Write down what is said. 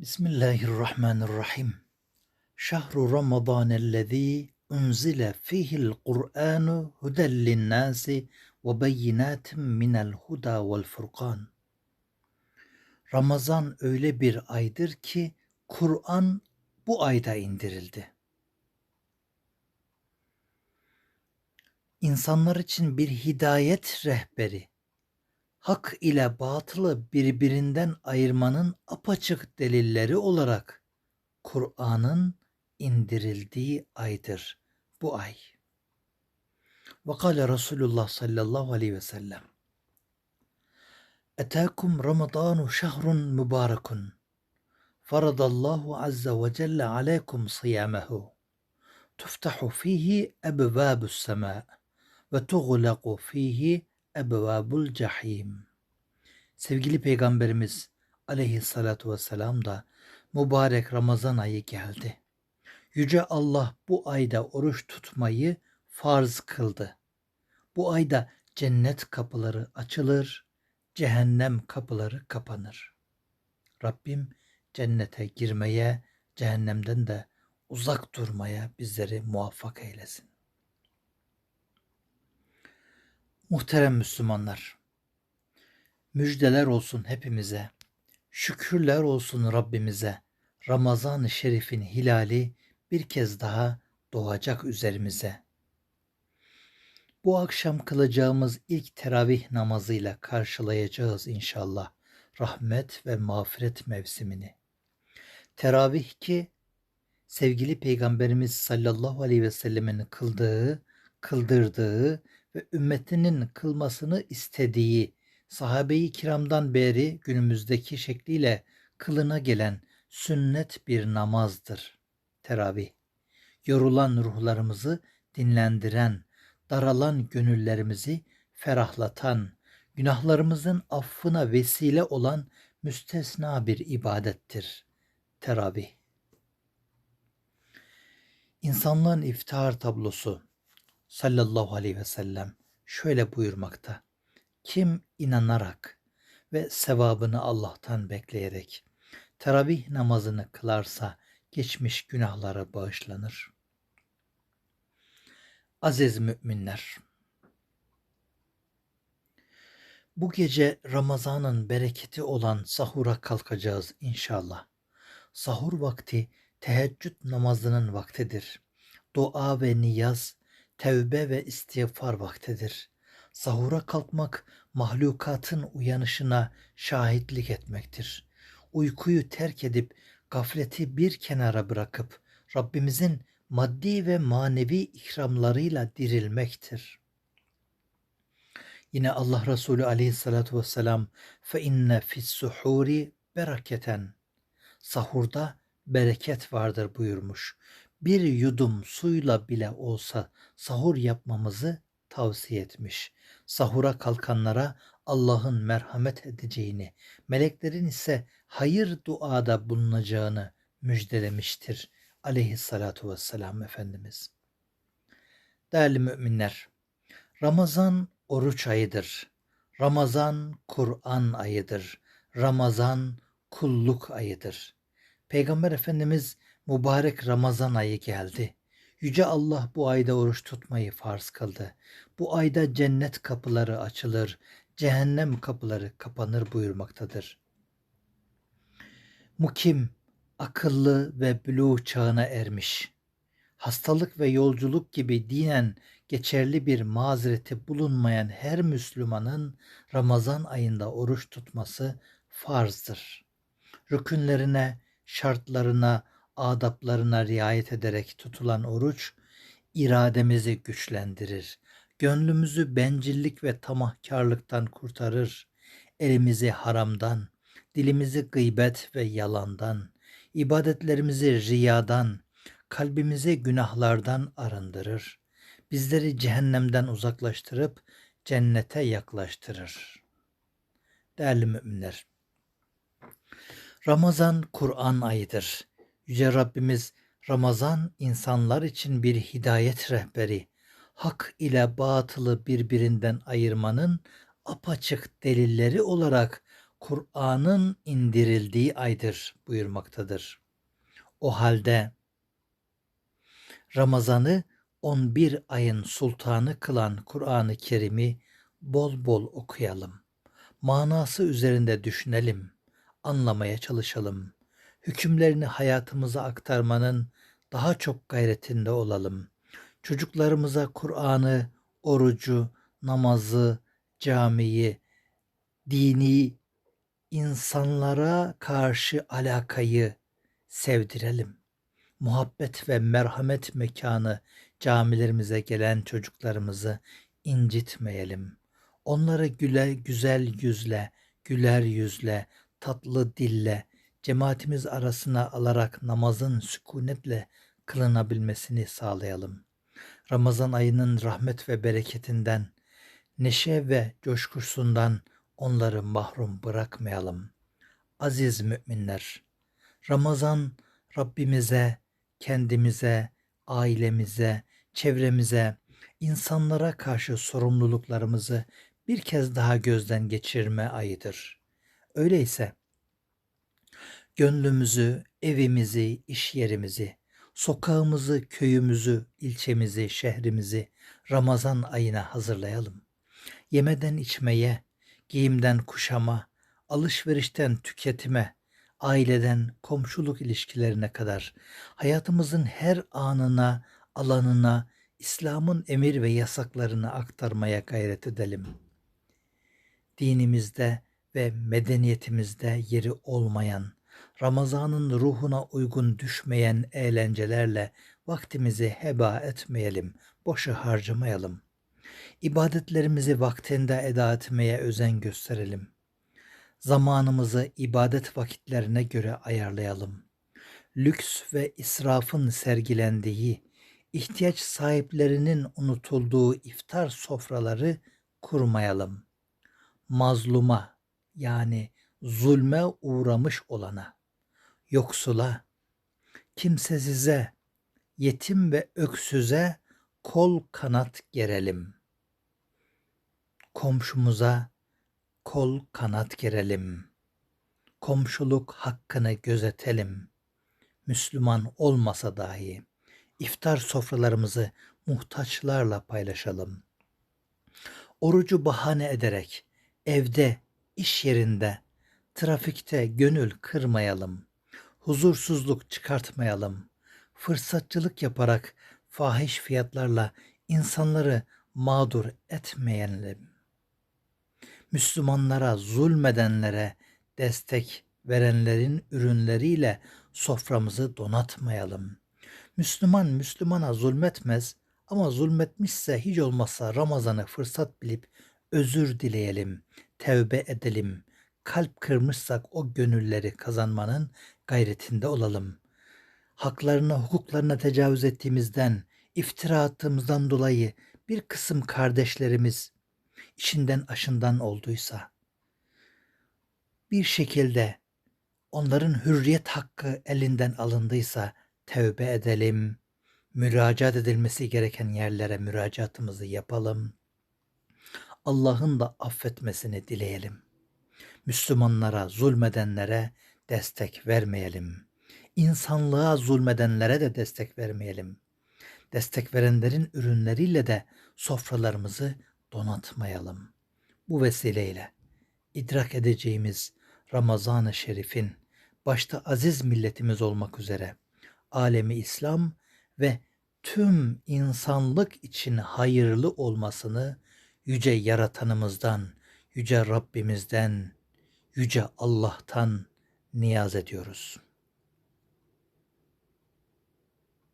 Bismillahirrahmanirrahim. Şahru Ramazanellezî unzile fihil Kur'anu huden linnâsi ve beyinatin minel huda vel furkan. Ramazan öyle bir aydır ki Kur'an bu ayda indirildi. İnsanlar için bir hidayet rehberi, hak ile batılı birbirinden ayırmanın apaçık delilleri olarak Kur'an'ın indirildiği aydır bu ay. Ve kâle Resulullah sallallahu aleyhi ve sellem Etâkum Ramazanu şehrun mübarekun faradallahu azze ve celle aleykum siyamehu tuftahu fihi ebvâbus semâ ve tuğlaqu fihi ebvâbul cahim. Sevgili Peygamberimiz aleyhissalatu vesselam da mübarek Ramazan ayı geldi. Yüce Allah bu ayda oruç tutmayı farz kıldı. Bu ayda cennet kapıları açılır, cehennem kapıları kapanır. Rabbim cennete girmeye, cehennemden de uzak durmaya bizleri muvaffak eylesin. Muhterem Müslümanlar, müjdeler olsun hepimize, şükürler olsun Rabbimize, Ramazan-ı Şerif'in hilali bir kez daha doğacak üzerimize. Bu akşam kılacağımız ilk teravih namazıyla karşılayacağız inşallah rahmet ve mağfiret mevsimini. Teravih ki sevgili Peygamberimiz sallallahu aleyhi ve sellemin kıldığı, kıldırdığı ve ümmetinin kılmasını istediği sahabe-i kiramdan beri günümüzdeki şekliyle kılına gelen sünnet bir namazdır. Teravih. Yorulan ruhlarımızı dinlendiren, daralan gönüllerimizi ferahlatan, günahlarımızın affına vesile olan müstesna bir ibadettir. Teravih. İnsanlığın iftihar tablosu sallallahu aleyhi ve sellem şöyle buyurmakta. Kim inanarak ve sevabını Allah'tan bekleyerek teravih namazını kılarsa geçmiş günahlara bağışlanır. Aziz müminler, bu gece Ramazan'ın bereketi olan sahura kalkacağız inşallah. Sahur vakti teheccüd namazının vaktidir. Dua ve niyaz tevbe ve istiğfar vaktidir. Sahura kalkmak mahlukatın uyanışına şahitlik etmektir. Uykuyu terk edip gafleti bir kenara bırakıp Rabbimizin maddi ve manevi ikramlarıyla dirilmektir. Yine Allah Resulü aleyhissalatu vesselam fe inne fis suhuri bereketen sahurda bereket vardır buyurmuş bir yudum suyla bile olsa sahur yapmamızı tavsiye etmiş. Sahura kalkanlara Allah'ın merhamet edeceğini, meleklerin ise hayır duada bulunacağını müjdelemiştir. Aleyhissalatu vesselam Efendimiz. Değerli müminler, Ramazan oruç ayıdır. Ramazan Kur'an ayıdır. Ramazan kulluk ayıdır. Peygamber Efendimiz mübarek Ramazan ayı geldi. Yüce Allah bu ayda oruç tutmayı farz kıldı. Bu ayda cennet kapıları açılır, cehennem kapıları kapanır buyurmaktadır. Mukim, akıllı ve buluğ çağına ermiş. Hastalık ve yolculuk gibi dinen geçerli bir mazereti bulunmayan her Müslümanın Ramazan ayında oruç tutması farzdır. Rükünlerine, şartlarına, adaplarına riayet ederek tutulan oruç irademizi güçlendirir. Gönlümüzü bencillik ve tamahkarlıktan kurtarır. Elimizi haramdan, dilimizi gıybet ve yalandan, ibadetlerimizi riyadan, kalbimizi günahlardan arındırır. Bizleri cehennemden uzaklaştırıp cennete yaklaştırır. Değerli müminler, Ramazan Kur'an ayıdır. Yüce Rabbimiz Ramazan insanlar için bir hidayet rehberi, hak ile batılı birbirinden ayırmanın apaçık delilleri olarak Kur'an'ın indirildiği aydır buyurmaktadır. O halde Ramazan'ı 11 ayın sultanı kılan Kur'an-ı Kerim'i bol bol okuyalım. Manası üzerinde düşünelim, anlamaya çalışalım. Hükümlerini hayatımıza aktarmanın daha çok gayretinde olalım. Çocuklarımıza Kur'an'ı, orucu, namazı, camiyi, dini, insanlara karşı alakayı sevdirelim. Muhabbet ve merhamet mekanı camilerimize gelen çocuklarımızı incitmeyelim. Onları güle, güzel yüzle, güler yüzle, tatlı dille, cemaatimiz arasına alarak namazın sükunetle kılınabilmesini sağlayalım. Ramazan ayının rahmet ve bereketinden, neşe ve coşkusundan onları mahrum bırakmayalım. Aziz müminler, Ramazan Rabbimize, kendimize, ailemize, çevremize, insanlara karşı sorumluluklarımızı bir kez daha gözden geçirme ayıdır. Öyleyse gönlümüzü, evimizi, iş yerimizi, sokağımızı, köyümüzü, ilçemizi, şehrimizi Ramazan ayına hazırlayalım. Yemeden içmeye, giyimden kuşama, alışverişten tüketime, aileden komşuluk ilişkilerine kadar hayatımızın her anına, alanına İslam'ın emir ve yasaklarını aktarmaya gayret edelim. Dinimizde ve medeniyetimizde yeri olmayan, Ramazan'ın ruhuna uygun düşmeyen eğlencelerle vaktimizi heba etmeyelim, boşa harcamayalım. İbadetlerimizi vaktinde eda etmeye özen gösterelim. Zamanımızı ibadet vakitlerine göre ayarlayalım. Lüks ve israfın sergilendiği, ihtiyaç sahiplerinin unutulduğu iftar sofraları kurmayalım. Mazluma yani zulme uğramış olana, yoksula, kimsesize, yetim ve öksüze kol kanat gerelim. Komşumuza kol kanat gerelim. Komşuluk hakkını gözetelim. Müslüman olmasa dahi iftar sofralarımızı muhtaçlarla paylaşalım. Orucu bahane ederek evde, iş yerinde, trafikte gönül kırmayalım. Huzursuzluk çıkartmayalım. Fırsatçılık yaparak fahiş fiyatlarla insanları mağdur etmeyelim. Müslümanlara zulmedenlere destek verenlerin ürünleriyle soframızı donatmayalım. Müslüman Müslümana zulmetmez ama zulmetmişse hiç olmazsa Ramazan'ı fırsat bilip özür dileyelim, tevbe edelim. Kalp kırmışsak o gönülleri kazanmanın gayretinde olalım. Haklarına, hukuklarına tecavüz ettiğimizden, iftira attığımızdan dolayı bir kısım kardeşlerimiz içinden aşından olduysa, bir şekilde onların hürriyet hakkı elinden alındıysa tevbe edelim, müracaat edilmesi gereken yerlere müracaatımızı yapalım. Allah'ın da affetmesini dileyelim. Müslümanlara, zulmedenlere destek vermeyelim. İnsanlığa zulmedenlere de destek vermeyelim. Destek verenlerin ürünleriyle de sofralarımızı donatmayalım. Bu vesileyle idrak edeceğimiz Ramazan-ı Şerif'in başta aziz milletimiz olmak üzere alemi İslam ve tüm insanlık için hayırlı olmasını yüce yaratanımızdan, yüce Rabbimizden, yüce Allah'tan niyaz ediyoruz.''